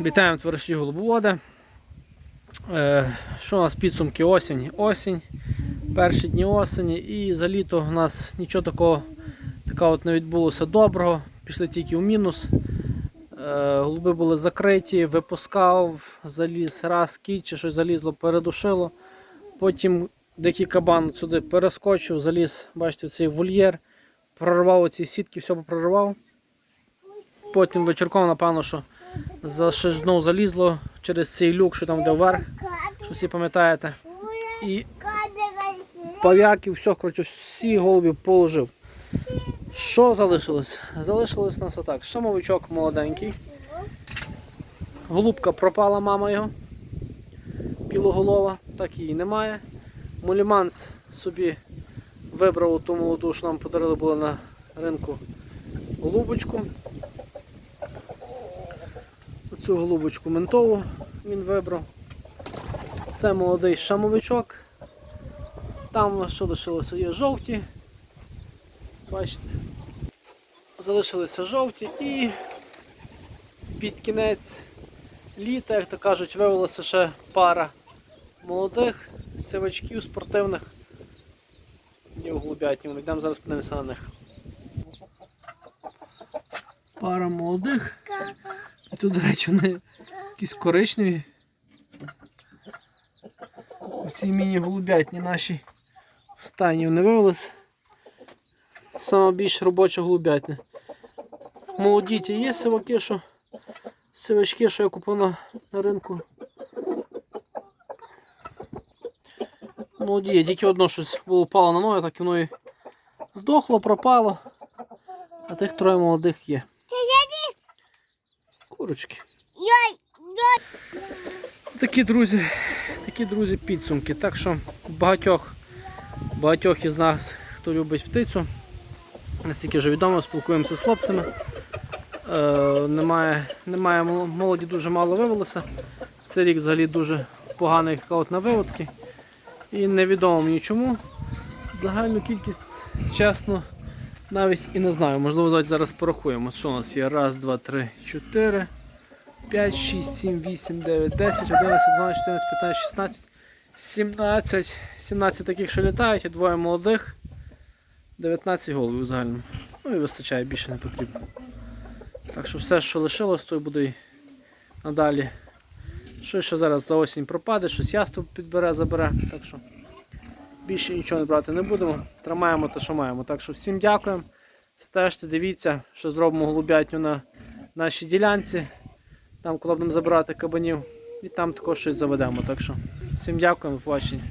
Вітаємо товариші голубоводи. Е, що у нас підсумки осінь? Осінь, перші дні осені і за літо у нас нічого такого такого от не відбулося доброго. Пішли тільки в мінус. Е, голуби були закриті, випускав, заліз раз кіт чи щось залізло, передушило. Потім дикий кабан сюди перескочив, заліз, бачите, цей вольєр, прорвав оці сітки, все проривав. Потім вечірком, напевно, що за що знов залізло через цей люк, що там де вверх, що всі пам'ятаєте. І пав'яків, все, коротше, всі голубів положив. Що залишилось? Залишилось у нас отак. Шамовичок молоденький. Голубка пропала мама його. Білоголова, так її немає. Муліманс собі вибрав ту молоду, що нам подарили було на ринку голубочку. Оцю голубочку ментову він вибрав. Це молодий шамовичок. Там що лишилося? Є жовті. Бачите? Залишилися жовті і під кінець літа, як то кажуть, виявилася ще пара молодих сивачків спортивних. І в голубятню. Йдемо зараз подивимося на них. Пара молодих. Тут, до речі, вони якісь коричневі. Ці міні-голубятні наші в стані вони вивелися. Саме більш робоча голубятня. Молоді ті є сиваки, що сивачки, що я купив на, на ринку. Молоді, тільки одно щось було впало на ноги, так і воно і здохло, пропало. А тих троє молодих є. Курочки. Такі друзі, такі друзі підсумки. Так що багатьох, багатьох із нас, хто любить птицю, наскільки вже відомо, спілкуємося з хлопцями. Е, немає, немає молоді дуже мало вивелося. Цей рік взагалі дуже поганий от на виводки. І невідомо мені чому. Загальну кількість, чесно, навіть і не знаю. Можливо, давайте зараз порахуємо. Що у нас є? Раз, два, три, чотири. 5, 6, 7, 8, 9, 10, 11, 12, 14, 15, 16, 17, 17 таких, що літають, і двоє молодих, 19 голубів загально. Ну і вистачає, більше не потрібно. Так що все, що лишилось, то буде надалі. Що зараз за осінь пропаде, щось яструб підбере, забере. Так що більше нічого брати не будемо. Тримаємо те, що маємо. Так що всім дякуємо. Стежте, дивіться, що зробимо голубятню на нашій ділянці. Там, коли будемо забирати кабанів, і там також щось заведемо. Так що всім дякуємо, побачення.